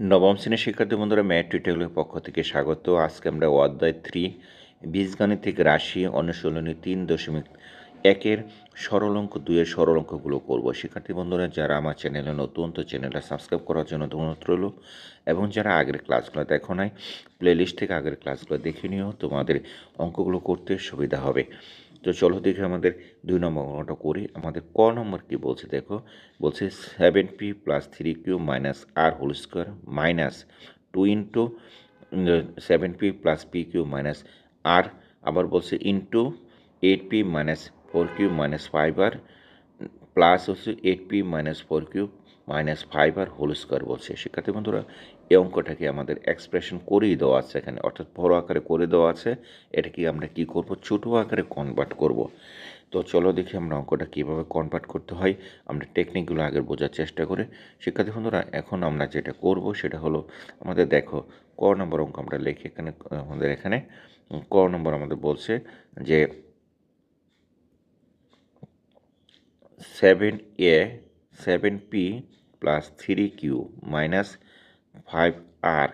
নবম শ্রেণির শিক্ষার্থী বন্ধুরা, ম্যাথ টিউটোরিয়ালের পক্ষ থেকে স্বাগত। আজকে আমরা অধ্যায় থ্রি, বীজগাণিতিক রাশি অনুশীলনী তিন দশমিক একের সরল অঙ্ক দুইয়ের সরল অঙ্কগুলো করব। শিক্ষার্থী বন্ধুরা, যারা আমার চ্যানেলে নতুন, তো চ্যানেলটা সাবস্ক্রাইব করার জন্য অনুরোধ রইল। এবং যারা আগের ক্লাসগুলো দেখো নাই প্লেলিস্ট থেকে আগের ক্লাসগুলো দেখে নিও। তোমাদের অঙ্কগুলো করতে সুবিধা হবে। তো চলো দেখে আমাদের দুই নম্বর অঙ্কটা করি আমাদের ক নম্বর কি বলছে, দেখো। বলছে seven P plus three Q minus R whole square minus two into seven P plus P Q minus R আবার বলছে into eight P minus four Q minus five R plus হচ্ছে eight P minus four Q minus five R whole square বলছে। শিক্ষার্থী বন্ধুরা এই অঙ্কটাকে আমাদের expression করেই দেওয়া আছে এখানে, অর্থাৎ বড় আকারে করে দেওয়া আছে। এটাকে আমরা কি করব? ছোটো আকারে কনভার্ট করব। তো চলো দেখি আমরা অঙ্কটা কীভাবে কনভার্ট করতে হয়। আমরা টেকনিকগুলো আগে বোঝার চেষ্টা করি। শিক্ষার্থী বন্ধুরা, এখন আমরা যেটা করব সেটা হলো আমাদের দেখো, ক নম্বর অঙ্ক আমরা লিখি এখানে, আমাদের এখানে। ক নম্বর আমাদের বলছে যে seven A seven P plus three Q minus five R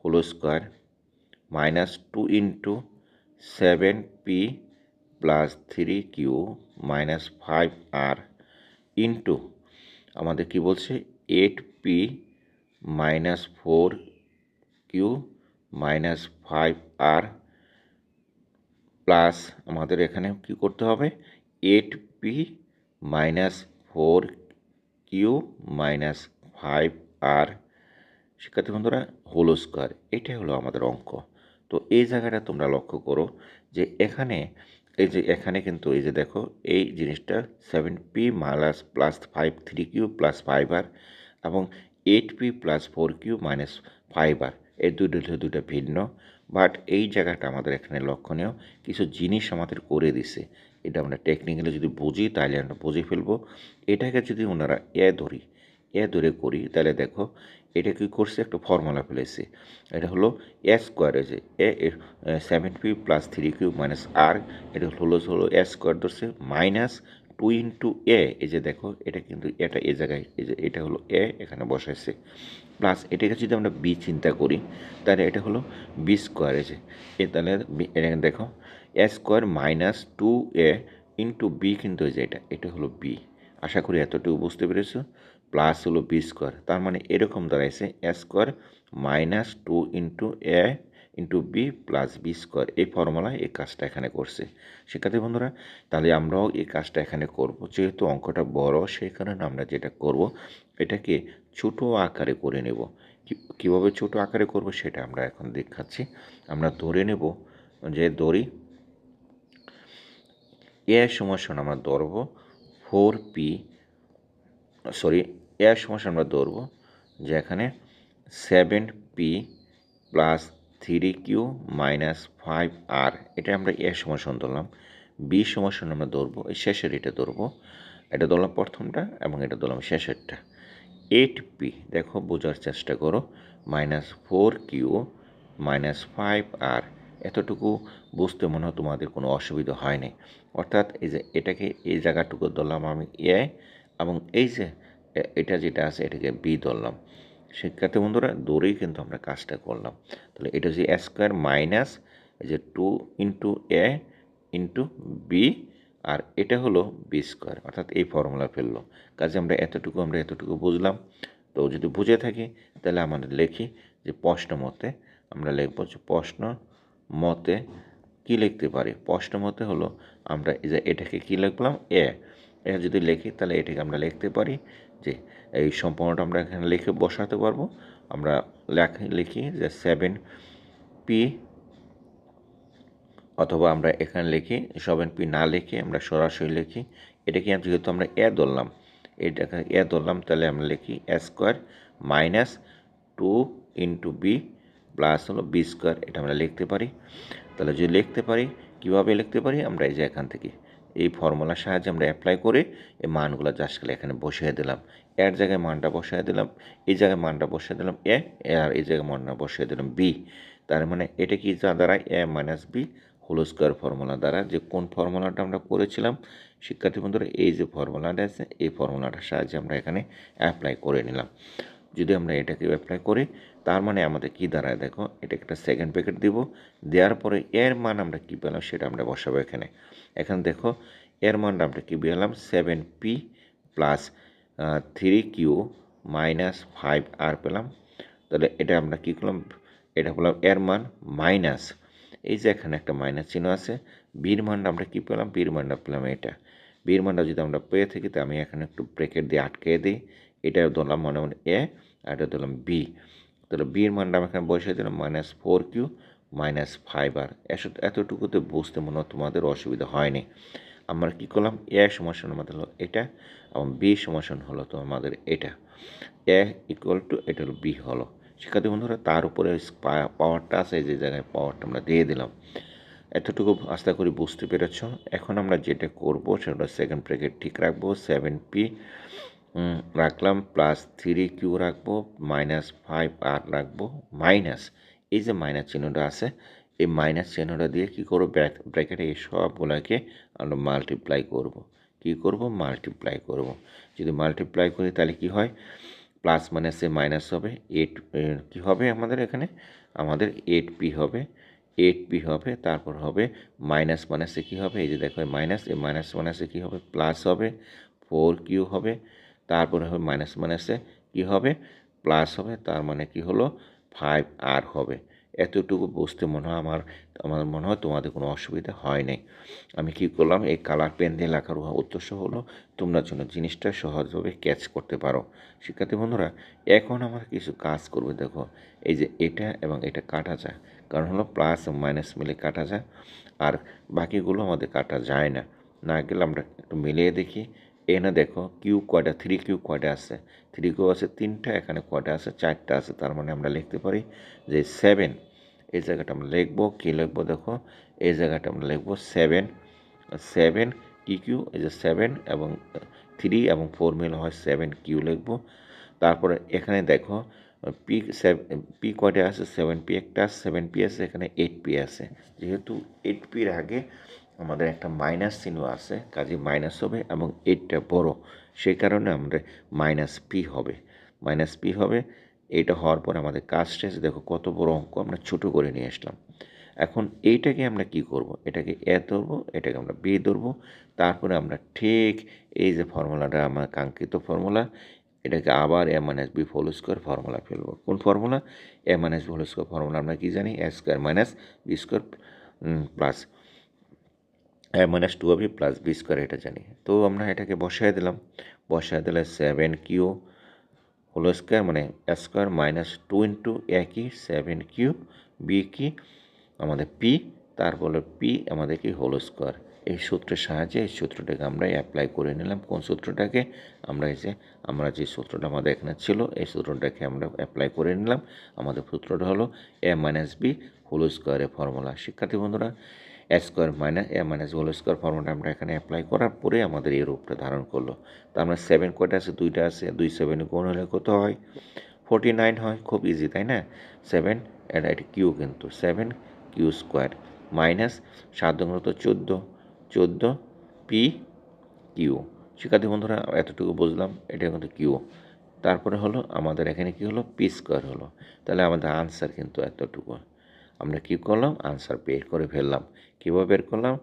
whole square minus two into seven P plus three Q minus five R into আমাদের কি বলছে? Eight P minus four Q minus five R plus আমাদের এখানে কি করতে হবে? Eight P minus four Q minus five R শিক্ষার্থী বন্ধুরা হোল স্কোয়ার এটাই হলো আমাদের অঙ্ক। তো এই জায়গাটা তোমরা লক্ষ্য করো যে এখানে, এই যে এখানে কিন্তু এই যে দেখো, এই জিনিসটা seven P minus plus five three Q plus five R এবং eight P plus four Q minus five R এই দুটো দুটো ভিন্ন বাট এই জায়গাটা আমাদের এখানে লক্ষণীয়। কিছু জিনিস আমাদের করে দিছে। এটা আমরা টেকনিক্যালি যদি বুঝি, তাহলে আমরা বুঝে ফেলব। এটাকে যদি ওনারা এ ধরি এ ধরে করি, তাহলে দেখো, এটা কি করছে? একটা ফর্মুলা ফেলেছে। এটা হলো এ স্কোয়ার আছে A seven P plus three Q minus R এটা হলো হলো এ স্কোয়ার ধরছে মাইনাস টু ইন্টু এ এই যে দেখো, এটা কিন্তু, এটা এ জায়গায়, এই যে এটা হলো এ এখানে বসাইছে। প্লাস এটাকে যদি আমরা বি চিন্তা করি, তাহলে এটা হলো বি স্কোয়ার আছে এ তাহলে এখানে দেখো A square minus two A into B কিন্তু যে এটা এটা হলো বি আশা করি এতটুকু বুঝতে পেরেছ? প্লাস হলো বি স্কোয়ার তার মানে এরকম দাঁড়াইছে A square minus two into A into B plus B square এই ফর্মুলায় এই কাজটা এখানে করছে। শিক্ষার্থী বন্ধুরা, তাহলে আমরাও এই কাজটা এখানে করব, যেহেতু অঙ্কটা বড়, সেই কারণে আমরা যেটা করব, এটাকে ছোট আকারে করে নেব। কীভাবে ছোট আকারে করব সেটা আমরা এখন দেখাচ্ছি। আমরা ধরে নেব, যে দড়ি এ সমস্যা আমরা ধরব ফোর পি সরি এ সমস্যা আমরা ধরব যেখানে seven P plus three Q minus five R এটা আমরা এ সমস্যা ধরলাম। বি সমস্যা আমরা ধরবো, এই শেষের এটা ধরবো। এটা ধরলাম প্রথমটা এবং এটা ধরলাম শেষেরটা। এইট পি দেখো, বোঝার চেষ্টা করো। Minus four Q minus five R এতটুকু বুঝতে মনে হয় তোমাদের কোনো অসুবিধা হয়নি অর্থাৎ এই যে এটাকে এই জায়গাটুকু ধরলাম আমি এ এবং এই যে এটা যেটা আছে, এটাকে বি ধরলাম। শিক্ষার্থী বন্ধুরা দৌড়েই কিন্তু আমরা কাজটা করলাম। তাহলে এটা হচ্ছে এ স্কোয়ার মাইনাস এই যে two into A into B আর এটা হলো বি স্কোয়ার অর্থাৎ এই ফর্মুলা ফেলল। কাজে আমরা এতটুকু আমরা এতটুকু বুঝলাম। তো যদি বুঝে থাকি, তাহলে আমাদের লেখি যে প্রশ্ন মতে, আমরা লিখব যে প্রশ্ন মতে কি লিখতে পারি? প্রশ্ন মতে হলো, আমরা এটাকে কি লিখলাম? এ এ যদি লিখি, তাহলে এটাকে আমরা লিখতে পারি যে এই সম্পূর্ণটা আমরা এখানে লিখে বসাতে পারব। আমরা লেখা, লিখি যে সেভেন পি অথবা আমরা এখানে লিখি সেভেন পি না লিখে আমরা সরাসরি লিখি। এটাকে যেহেতু আমরা এ ধরলাম এটাকে এ ধরলাম, তাহলে আমরা লিখি A square minus two into B plus হলো বি স্কোয়ার, এটা আমরা লিখতে পারি। তাহলে যদি লিখতে পারি, কীভাবে লিখতে পারি, আমরা এই যে এখান থেকে এই ফর্মুলার সাহায্যে আমরা অ্যাপ্লাই করে এই মানগুলো জাস্টকালে এখানে বসিয়ে দিলাম। এর জায়গায় মানটা বসিয়ে দিলাম, এই জায়গায় মানটা বসিয়ে দিলাম এ আর এই জায়গায় মানটা বসিয়ে দিলাম বি তার মানে এটা কি যা দ্বারা? A minus B whole square formula দ্বারা। যে কোন ফর্মুলাটা আমরা করেছিলাম, শিক্ষার্থী বন্ধুরা, এই যে ফর্মুলাটা আছে, এই ফর্মুলাটার সাহায্যে আমরা এখানে অ্যাপ্লাই করে নিলাম। যদি আমরা এটাকে অ্যাপ্লাই করি, তার মানে আমাদের কি দাঁড়ায় দেখো? এটা একটা সেকেন্ড প্যাকেট দিব। দেওয়ার পরে এর মান আমরা কী পেলাম সেটা আমরা বসাবো এখানে। এখানে দেখো, এর মানটা আমরা কী পেলাম? Seven P plus three Q minus five R পেলাম। তাহলে এটা আমরা কী করলাম? এটা বললাম এর মান মাইনাস এই যে এখানে একটা মাইনাস চিহ্ন আছে বীর মানটা আমরা কী পেলাম? বীর মানটা পেলাম এটা। বীর মানটা যদি আমরা পেয়ে থাকি তো আমি এখানে একটু ব্রেকেট দিয়ে আটকে দিই। এটা ধরলাম মনে মনে এ আর এটা ধরলাম বি তাহলে বির মানটা আমি এখানে বসে দিলাম minus four Q minus five R এতটুকুতে বুঝতে মনে হয় তোমাদের অসুবিধা হয়নি। আমরা কী করলাম? এ সমাসন আমাদের হলো এটা এবং বি সমাসন হলো তো আমাদের এটা। এ ইকুয়াল টু এটা হলো বি হলো। শিক্ষার্থী বন্ধুরা, তার উপরে পাওয়ারটা আছে, যে জায়গায় পাওয়ারটা আমরা দিয়ে দিলাম। এতটুকু আস্তে করে বুঝতে পেরেছ। এখন আমরা যেটা করব, সেটা সেকেন্ড ব্রেকেট ঠিক রাখব সেভেন পি রাখলাম প্লাস থ্রি কিউ রাখব মাইনাস ফাইভ আর রাখব মাইনাস এই যে মাইনাস চিহ্নটা আছে, এই মাইনাস চিহ্নটা দিয়ে কী করব? ব্র্যাকেটে এই সবগুলোকে আমরা মাল্টিপ্লাই করব। কি করব? মাল্টিপ্লাই করব। যদি মাল্টিপ্লাই করি তাহলে কি হয়? প্লাস মাইনাসে মাইনাস হবে এইট কী হবে আমাদের এখানে? আমাদের এইট পি হবে। এইট পি হবে, তারপর হবে মাইনাস মাইনাসে কী হবে? এই যে দেখো মাইনাস এই মাইনাস মাইনাসে কী হবে? প্লাস হবে ফোর কিউ হবে, তারপরে হবে মাইনাস মাইনাসে কী হবে? প্লাস হবে, তার মানে কি হলো? ফাইভ আর হবে। এতটুকু বুঝতে মনে হয় আমার আমার মনে হয় তোমাদের কোনো অসুবিধা হয় নাই। আমি কি করলাম, এই কালার পেন দিয়ে লেখার উদ্দেশ্য হলো, তোমরা যেন জিনিসটা সহজভাবে ক্যাচ করতে পারো। শিক্ষার্থী বন্ধুরা, এখন আমার কিছু কাজ করবে, দেখো। এই যে এটা এবং এটা কাটা যায়। কারণ হলো প্লাস মাইনাস মিলে কাটা যায়। আর বাকিগুলো আমাদের কাটা যায় না। না গেলে আমরা একটু মিলিয়ে দেখি। এখানে দেখো কিউ কয়টা থ্রি কিউ কয়টা আছে। থ্রি কিউ আছে, তিনটা, এখানে কয়টা আছে, চারটা আছে। তার মানে আমরা লিখতে পারি যে সেভেন এই জায়গাটা আমরা লিখব। কী লিখব দেখো? এই জায়গাটা আমরা লিখব সেভেন সেভেন কি কিউ এই যে সেভেন এবং থ্রি এবং ফোর মিল হয় সেভেন কিউ লিখব। তারপরে এখানে দেখো পি পি কয়টা আছে সেভেন পি একটা সেভেন পি আছে, এখানে এইট পি আছে। যেহেতু এইট পির আগে আমাদের একটা মাইনাস চিহ্ন আছে, কাজে মাইনাস হবে এবং এইটটা বড়। সেই কারণে আমাদের মাইনাস পি হবে। মাইনাস পি হবে এটা হওয়ার পর আমাদের কাজ শেষ। দেখো কত বড় অঙ্ক, আমরা ছোটো করে নিয়ে আসলাম। এখন এইটাকে আমরা কি করব? এটাকে এ ধরবো, এটাকে আমরা বি ধরবো। তারপরে আমরা ঠিক এই যে ফর্মুলাটা, আমার কাঙ্ক্ষিত ফর্মুলা, এটাকে আবার A minus B whole square formula ফেলব। কোন formula? A minus B whole square formula আমরা কী জানি? A square minus B square plus minus two B plus B square এটা জানি। তো আমরা এটাকে বসায় দিলাম। বসায় দিলে সেভেন কিউ হোল স্কোয়ার মানে square minus two into A কি? সেভেন কিউ বি কি? আমাদের পি তারপরে পি আমাদের কি? হোল স্কোয়ার এই সূত্রের সাহায্যে এই সূত্রটাকে আমরা অ্যাপ্লাই করে নিলাম। কোন সূত্রটাকে? আমরা এই যে, আমরা যে সূত্রটা আমাদের এখানে ছিল, এই সূত্রটাকে আমরা অ্যাপ্লাই করে নিলাম। আমাদের সূত্রটা হলো এ মাইনাস বি হোল স্কোয়ারের ফর্মুলা শিক্ষার্থী বন্ধুরা A square minus A minus whole square formula আমরা এখানে অ্যাপ্লাই করার পরে আমাদের এই রূপটা ধারণ করল। তো আমরা সেভেন কয়টা আছে? দুইটা আছে। দুই সেভেন কোন হলে কত হয়? ফোরটি নাইন হয়। খুব ইজি তাই না? সেভেন এটা এটা কিউ কিন্তু সেভেন কিউ স্কোয়ার মাইনাস সাধারণত চোদ্দ। চোদ্দ পি কিউ শিক্ষার্থী বন্ধুরা, এতটুকু বুঝলাম, এটা কিন্তু কিউ তারপরে হলো আমাদের এখানে কি হলো? পি স্কোয়ার হলো। তাহলে আমাদের আনসার কিন্তু এতটুকু। আমরা কী করলাম? আনসার বের করে ফেললাম। কীভাবে বের করলাম?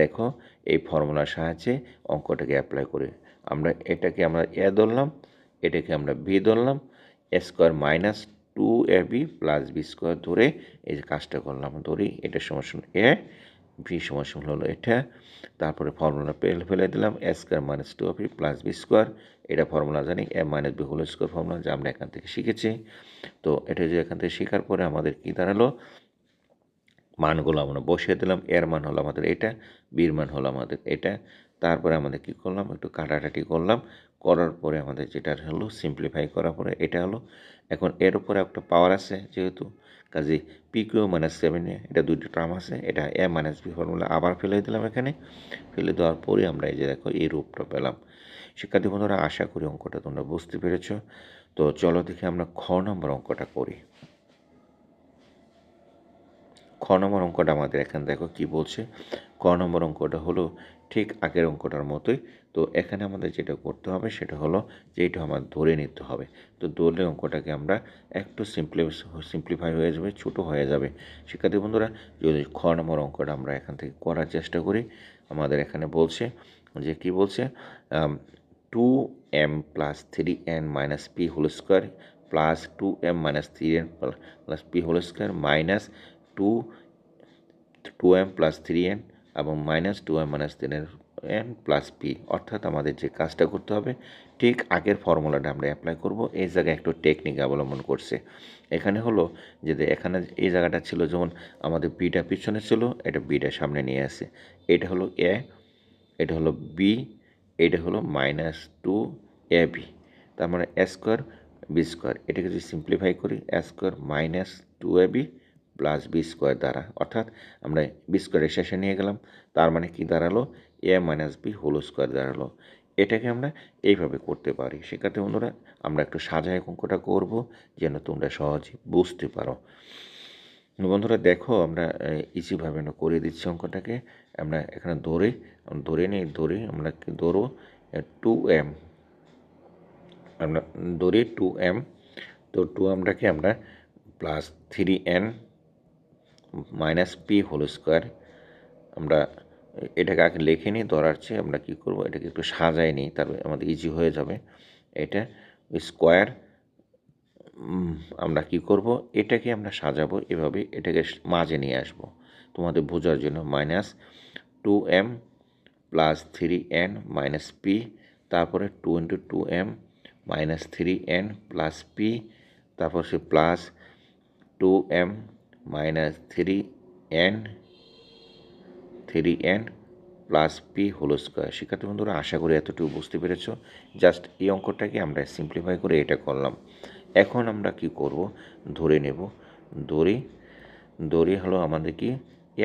দেখো, এই ফর্মুলার সাহায্যে অঙ্কটাকে অ্যাপ্লাই করে আমরা এটাকে আমরা এ ধরলাম, এটাকে আমরা বি ধরলাম A square minus two A B plus B square ধরে এই যে কাজটা করলাম, ধরি এটা সমস্যা এ ভি সমস্যা হলো এটা, তারপরে ফর্মুলা পেল ফেলে দিলাম A square minus two B plus B square এটা ফর্মুলা জানি A minus B whole square formula যা আমরা এখান থেকে শিখেছি। তো এটা যে এখান থেকে শেখার পরে আমাদের কী দাঁড়াল? মানগুলো আমরা বসিয়ে দিলাম, এর মান হলো আমাদের এটা, বির মান হলো আমাদের এটা। তারপরে আমাদের কি করলাম? একটু কাটাকাটি করলাম, করার পরে আমাদের যেটা হলো সিম্পলিফাই করার পরে এটা হলো। এখন এর উপরে একটা পাওয়ার আছে যেহেতু, কাজে পি কিউ মাইনাস সেভেনে এটা দুইটা টার্ম আছে, এটা এ মাইনাস বি ফর্মুলা আবার ফেলে দিলাম এখানে। ফেলে দেওয়ার পরে আমরা এই যে দেখো, এই রূপটা পেলাম। শিক্ষার্থী বন্ধুরা, আশা করি অঙ্কটা তোমরা বুঝতে পেরেছ। তো চলো দেখে আমরা খ নম্বর অঙ্কটা করি। খ নম্বর অঙ্কটা আমাদের এখানে দেখো কি বলছে? ক নম্বর অঙ্কটা হলো ঠিক আগের অঙ্কটার মতোই। তো এখানে আমাদের যেটা করতে হবে সেটা হলো যে এটা আমার ধরে নিতে হবে। তো ধরলে অঙ্কটাকে আমরা একটু সিম্পলি সিম্পলিফাই হয়ে যাবে, ছোটো হয়ে যাবে। শিক্ষার্থী বন্ধুরা, যদি খ নম্বর অঙ্কটা আমরা এখান থেকে করার চেষ্টা করি, আমাদের এখানে বলছে যে কি বলছে? Two M plus three N minus P whole square plus two M minus three N plus P whole square minus two two M plus three N এবং minus two M minus three N plus P অর্থাৎ আমাদের যে কাজটা করতে হবে, ঠিক আগের ফর্মুলাটা আমরা অ্যাপ্লাই করব। এই জায়গায় একটু টেকনিক অবলম্বন করছে। এখানে হলো যে এখানে এই জায়গাটা ছিল যেমন আমাদের বিটা পিছনে ছিল, এটা বিটা সামনে নিয়ে আসে। এটা হলো এ এটা হলো বি এটা হলো মাইনাস টু এ বি তার মানে এ স্কোয়ার বি স্কোয়ার এটাকে যদি সিম্পলিফাই করি A square minus two A B plus B square দ্বারা, অর্থাৎ আমরা বি স্কোয়ারের শেষে নিয়ে গেলাম, তার মানে কি দাঁড়াল? A minus B whole square দাঁড়াল। এটাকে আমরা এইভাবে করতে পারি। শিক্ষার্থী বন্ধুরা, আমরা একটু সাজায় অঙ্কটা করব, যেন তোমরা সহজে বুঝতে পারো। বন্ধুরা, দেখো, আমরা ইজিভাবে করে দিচ্ছি অঙ্কটাকে। আমরা এখানে ধরে ধরে নিই, ধরে আমরা ধরো টু এম আমরা ধরি টু এম তো টু এমটাকে আমরা plus three N minus P whole square আমরা এটাকে আগে লিখে নিই, ধরার চেয়ে আমরা কী করব? এটাকে একটু সাজাই নিই তার আমাদের ইজি হয়ে যাবে। এটা স্কোয়ার আমরা কি করব? এটাকে আমরা সাজাবো, এভাবে এটাকে মাঝে নিয়ে আসব। তোমাদের বোঝার জন্য minus two M plus three N minus P তারপরে two into two M minus three N plus P তারপর সে plus two M minus three N three N plus P whole square শিক্ষার্থী বন্ধুরা, আশা করি এতটুকু বুঝতে পেরেছ। জাস্ট এই অঙ্কটাকে আমরা সিম্পলিফাই করে এটা করলাম। এখন আমরা কি করব? ধরে নেব। দড়ি দড়ি হলো আমাদের কি?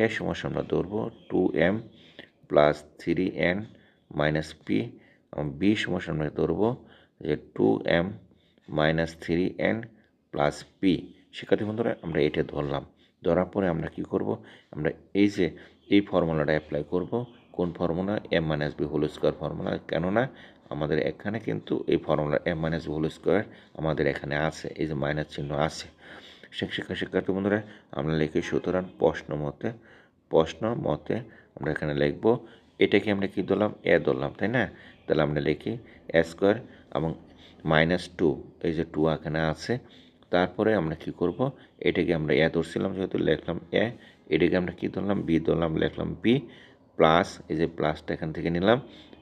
এ সমস্যা আমরা ধরবো two M plus three N minus P B সমস্যা আমরা ধরবো যে two M minus three N plus P শিক্ষার্থী বন্ধুরা, আমরা এটা ধরলাম। ধরার পরে আমরা কি করব? আমরা এই যে, এই ফর্মুলাটা অ্যাপ্লাই করব। কোন formula? M minus B whole square formula. কেননা আমাদের এখানে কিন্তু এই formula M minus whole square আমাদের এখানে আছে। এই যে মাইনাস চিহ্ন আছে। শিক্ষা শিক্ষার্থী বন্ধুরা, আমরা লিখি সুতরাং প্রশ্ন মতে প্রশ্ন মতে আমরা এখানে লিখব, এটাকে আমরা কী ধরলাম? এ ধরলাম, তাই না? তাহলে আমরা লিখি এ স্কোয়ার এবং মাইনাস টু এই যে টু এখানে আছে। তারপরে আমরা কি করব? এটাকে আমরা এ ধরছিলাম, যেহেতু লিখলাম এ, এটাকে আমরা কী ধরলাম? বি ধরলাম, লিখলাম বি, প্লাস এই যে প্লাসটা এখান থেকে নিলাম,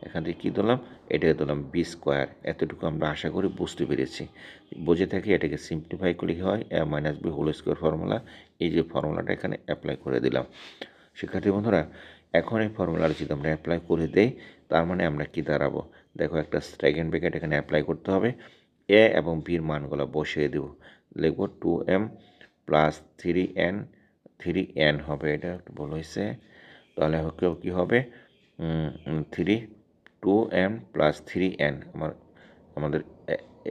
এখান থেকে কী ধরলাম? এটাকে ধরলাম বি স্কোয়ার। এতটুকু আমরা আশা করি বুঝতে পেরেছি। বুঝে থাকি এটাকে সিম্পলিফাই করলে কী হয়? A minus B whole square formula এই যে ফর্মুলাটা এখানে অ্যাপ্লাই করে দিলাম। শিক্ষার্থী বন্ধুরা, এখন এই ফর্মুলাটা যদি আমরা অ্যাপ্লাই করে দেই, তার মানে আমরা কী দাঁড়াবো? দেখো একটা স্ট্রাইকেন ব্রেকেট এখানে অ্যাপ্লাই করতে হবে। এ এবং বির মানগুলো বসিয়ে দেব। লিখব two M plus three N three N হবে এটা একটু ভুল হয়েছে। তাহলে কী হবে? Three two M plus three N আমার, আমাদের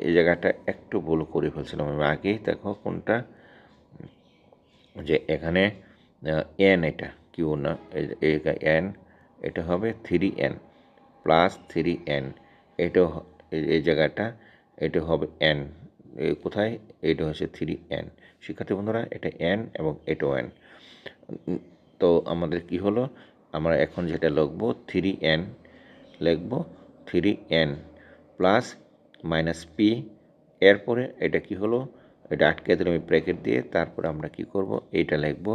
এই জায়গাটা একটু ভুল করে ফেলছিলাম আমি আগেই। দেখো কোনটা? যে এখানে এন এটা, কিউ না এন এটা হবে three N plus three N এটা এই জায়গাটা এটা হবে এন কোথায়? এটা হচ্ছে থ্রি এন শিক্ষার্থী বন্ধুরা, এটা এন এবং এটাও এন তো আমাদের কি হলো? আমরা এখন যেটা লিখব থ্রি এন লিখব three N plus minus P এরপরে এটা কি হলো? এটা আটকে দিলাম এই ব্র্যাকেট দিয়ে, তারপরে আমরা কি করব? এইটা লিখব,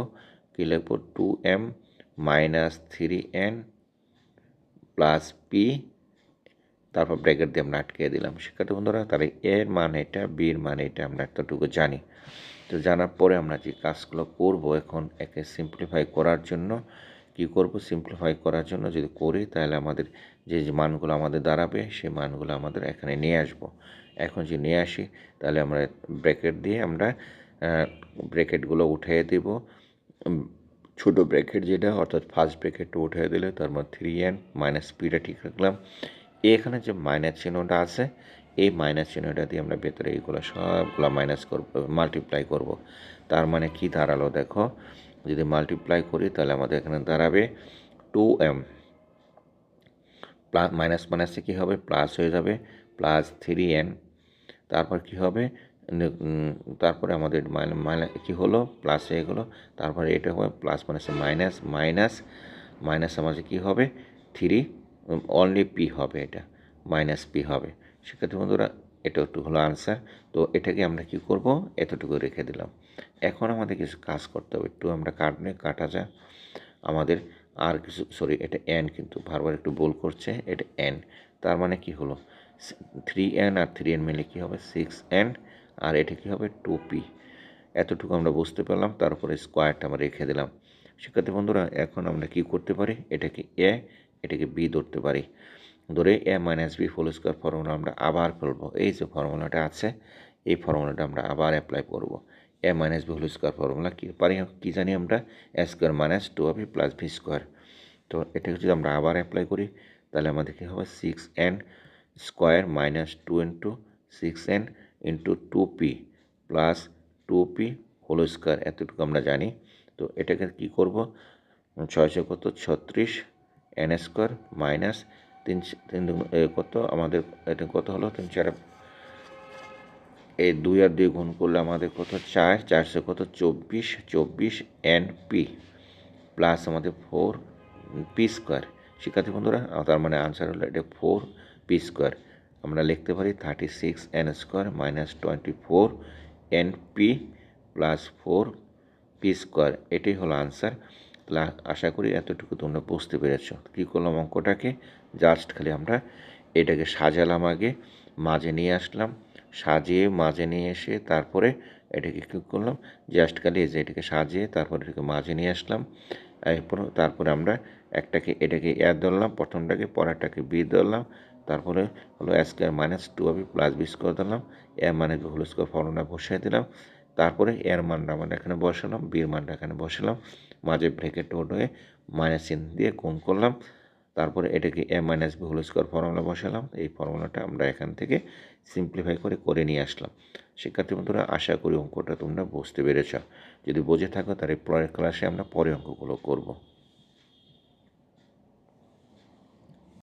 কি লিখব? Two M minus three N plus P তারপর ব্র্যাকেট দিয়ে আমরা আটকে দিলাম। শিক্ষার্থী বন্ধুরা, তাহলে এর মান এটা বির মান এটা আমরা এতটুকু জানি। তো জানার পরে আমরা যে কাজগুলো করব এখন একে সিম্পলিফাই করার জন্য, কি করব? সিম্পলিফাই করার জন্য যদি করি, তাহলে আমাদের যে যে মানগুলো আমাদের দাঁড়াবে, সেই মানগুলো আমাদের এখানে নিয়ে আসব। এখন যে নিয়ে আসি, তাহলে আমরা ব্র্যাকেট দিয়ে আমরা ব্র্যাকেটগুলো উঠিয়ে দেব। ছোটো ব্র্যাকেট যেটা, অর্থাৎ ফার্স্ট ব্র্যাকেটটা উঠিয়ে দিলে তার মধ্যে থ্রি এন মাইনাস পিটা ঠিক রাখলাম। এখানে যে মাইনাস চিহ্নটা আছে, এই মাইনাস চিহ্নটা দিয়ে আমরা ভেতরে এইগুলো সবগুলো মাইনাস করব মাল্টিপ্লাই করব। তার মানে কি দাঁড়াল দেখো, যদি মাল্টিপ্লাই করি তাহলে আমাদের এখানে দাঁড়াবে টু এম প্লাস মাইনাস মাইনাসে কী হবে? প্লাস হয়ে যাবে প্লাস থ্রি এন তারপর কী হবে? তারপরে আমাদের মাইনাস কী হলো? প্লাস হয়ে গেলো। তারপরে এটা হবে প্লাস মাইনাসে মাইনাস মাইনাস মাইনাস আমাদের কী হবে? থ্রি অনলি পি হবে এটা মাইনাস পি হবে। সেক্ষেত্রে বন্ধুরা, এটা একটু হলো আনসার তো এটাকে আমরা কি করব? এতটুকু রেখে দিলাম। এখন আমাদের কিছু কাজ করতে হবে। একটু আমরা কাটলে কাটা যায় আমাদের আর কিছু সরি এটা এন কিন্তু বারবার একটু বল করছে, এটা এন তার মানে কি হলো? থ্রি এন আর থ্রি এন মিলে কী হবে? সিক্স এন আর এটা কী হবে? টু পি এতটুকু আমরা বুঝতে পারলাম। তারপরে স্কোয়ারটা আমরা রেখে দিলাম। শিক্ষার্থী বন্ধুরা, এখন আমরা কি করতে পারি? এটাকে এ এটাকে বি ধরতে পারি। ধরে A minus B whole square formula আমরা আবার ফেলব। এই যে ফর্মুলাটা আছে, এই ফর্মুলাটা আমরা আবার অ্যাপ্লাই করব। A minus B whole square formula কী পারি? কী জানি আমরা? A square minus two B plus V square তো এটাকে যদি আমরা আবার অ্যাপ্লাই করি, তাহলে আমাদের কী হবে? Six N square minus two into six N into two P plus two P whole square এতটুকু আমরা জানি। তো এটাকে কী করব? ছয়শো কত? ছত্রিশ। এন স্কোয়ার মাইনাস তিন তিন কত? আমাদের এটা কত হলো? তিন চার এই দুই আর দুই গুণ করলে আমাদের কত? চার। চারশো কত? চব্বিশ। চব্বিশ এন পি প্লাস আমাদের ফোর পি স্কোয়ার শিক্ষার্থী বন্ধুরা তার মানে আনসার হলো এটা ফোর পি স্কোয়ার আমরা লিখতে পারি thirty six N square minus twenty four N P plus four P square এটাই হলো আনসার তাহলে আশা করি এতটুকু তোমরা বুঝতে পেরেছ। কী করলাম অঙ্কটাকে? জাস্ট খালি আমরা এটাকে সাজালাম আগে, মাঝে নিয়ে আসলাম, সাজিয়ে মাঝে নিয়ে এসে তারপরে এটাকে কী করলাম জাস্ট খালি যে এটাকে সাজিয়ে তারপরে এটাকে মাঝে নিয়ে আসলাম, এরপর তারপরে আমরা একটাকে এটাকে এ ধরলাম, প্রথমটাকে, পরেরটাকে বি ধরলাম, তারপরে হলো square minus two B plus B square ধরলাম এ মানে হোল স্কোয়ার ফর্মুলা বসিয়ে দিলাম, তারপরে এর মানটা আমরা এখানে বসালাম বির মানটা এখানে বসালাম মাঝে ব্রেকেট হয়ে মাইনাস চিহ্ন দিয়ে গুণ করলাম। তারপরে এটাকে A minus B whole square formula বসালাম। এই ফর্মুলাটা আমরা এখান থেকে সিম্পলিফাই করে করে নিয়ে আসলাম। শিক্ষার্থী বন্ধুরা, আশা করি অঙ্কটা তোমরা বুঝতে পেরেছ। যদি বুঝে থাকো, তাহলে পরের ক্লাসে আমরা পরে অঙ্কগুলো করব।